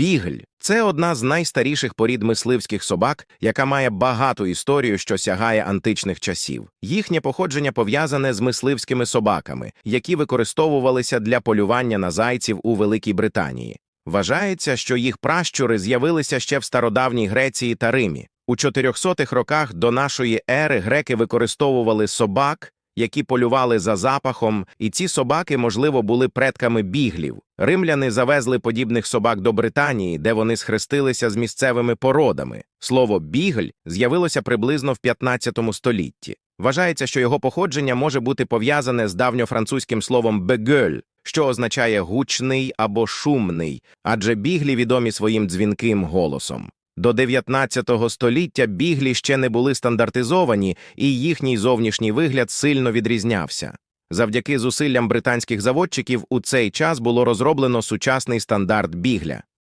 Бігль це одна з найстаріших порід мисливських собак, яка має багату історію, що сягає античних часів. Їхнє походження пов'язане з мисливськими собаками, які використовувалися для полювання на зайців у Великій Британії. Вважається, що їх пращури з'явилися ще в стародавній Греції та Римі. У 400-х роках до нашої ери греки використовували собак, які полювали за запахом, і ці собаки, можливо, були предками біглів. Римляни завезли подібних собак до Британії, де вони схрестилися з місцевими породами. Слово бігль з'явилося приблизно в 15 столітті. Вважається, що його походження може бути пов'язане з давньофранцузьким словом бегель, що означає гучний або шумний, адже біглі відомі своїм дзвінким голосом. До 19 століття біглі ще не були стандартизовані, і їхній зовнішній вигляд сильно відрізнявся. Завдяки зусиллям британських заводчиків у цей час було розроблено сучасний стандарт бігля.